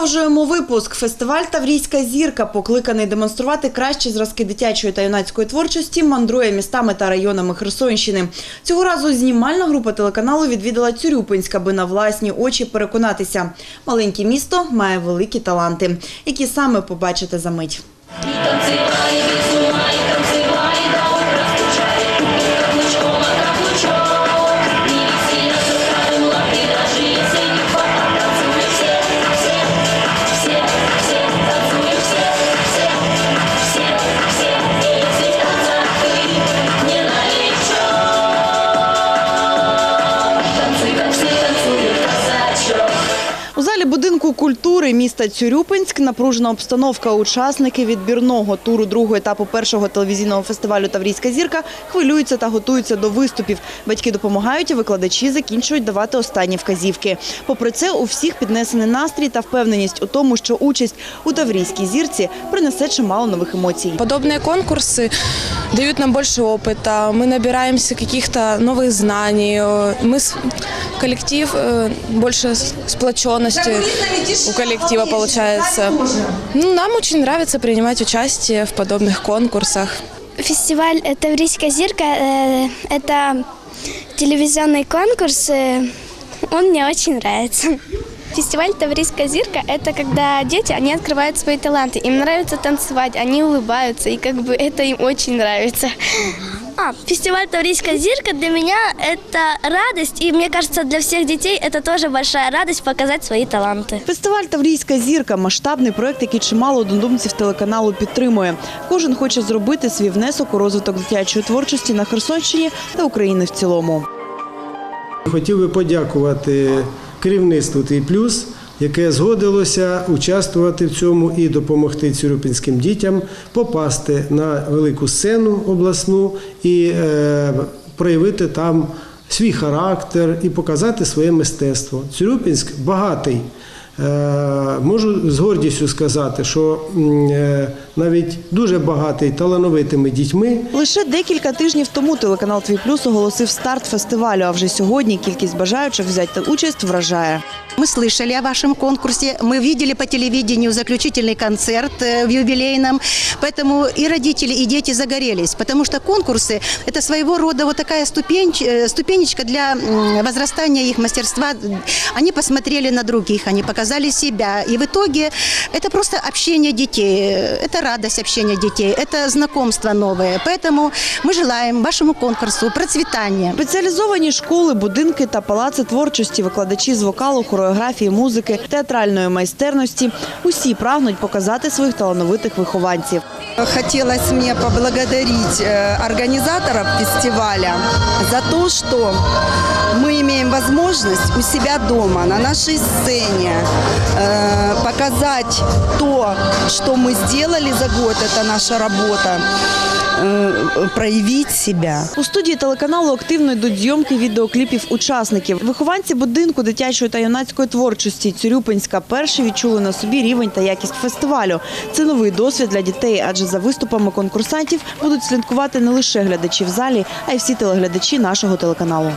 Продовжуємо випуск. Фестиваль Таврійська зірка, покликаний демонструвати кращі зразки дитячої та юнацької творчості, мандрує містами та районами Херсонщини. Цього разу знімальна група телеканалу відвідала Цюрюпинськ, аби на власні очі переконатися. Маленьке місто має великі таланти, які саме побачите за мить. залі будинку культури міста Цюрюпинськ напружена обстановка. Учасники відбірного туру другого етапу першого телевізійного фестивалю Таврійська зірка хвилюються та готуються до виступів. Батьки допомагають, а викладачі закінчують давати останні вказівки. Попри це, у всіх піднесений настрій та впевненість у тому, що участь у Таврійській зірці принесе чимало нових емоцій. Подобные конкурсы дают нам больше опыта, мы набираемся каких-то новых знаний, э, мы с- коллектив э, больше с- сплоченности у коллектива получается. Ну, нам очень нравится принимать участие в подобных конкурсах. Фестиваль «Таврийская зирка» э, – это телевизионный конкурс. э, Он мне очень нравится. Фестиваль «Таврийская зирка» – это когда дети, они открывают свои таланты. Им нравится танцевать, они улыбаются, и как бы это им очень нравится. А, фестиваль «Таврийская зирка» для меня – это радость, и мне кажется, для всех детей это тоже большая радость показать свои таланты. Фестиваль Таврійська зірка масштабний проект, який чимало однодумців телеканалу підтримує. Кожен хоче зробити свій внесок у розвиток дитячої творчості на Херсонщині та України в цілому. Хотів би подякувати керівництву «Твій плюс», яке згодилося участвувати в цьому і допомогти цюрюпінським дітям попасти на велику сцену обласну і е, проявити там свій характер і показати своє мистецтво. Цюрюпінськ багатий. Е, Можу з гордістю сказати, що м, е, навіть дуже багатий талановитими дітьми. Лише декілька тижнів тому телеканал Твій Плюс оголосив старт фестивалю. А вже сьогодні кількість бажаючих взяти участь вражає. Мы слышали о вашем конкурсе, мы видели по телевидению заключительный концерт э, в юбилейном, поэтому и родители, и дети загорелись, потому что конкурсы – это своего рода вот такая ступень, э, ступенечка для м, возрастания их мастерства. Они посмотрели на других, они показали себя, и в итоге это просто общение детей, э, это радость общения детей, это знакомство новое. Поэтому мы желаем вашему конкурсу процветания. Спеціалізовані школи, будинки та палаци творчості, викладачі з вокалу, хореографії, музики, театральної майстерності – усі прагнуть показати своїх талановитих вихованців. Хотелось мне поблагодарить э, организаторов фестиваля за то, что мы имеем возможность у себя дома, на нашей сцене, э, показать то, что мы сделали за год, это наша работа, э, проявить себя. У студії телеканалу активно йдуть зйомки відеокліпів учасників. Вихованці будинку дитячої та юнацької творчості Цюрюпинська перші відчули на собі рівень та якість фестивалю. Це новий досвід для дітей, адже за виступами конкурсантів будуть слідкувати не лише глядачі в залі, а й всі телеглядачі нашого телеканалу.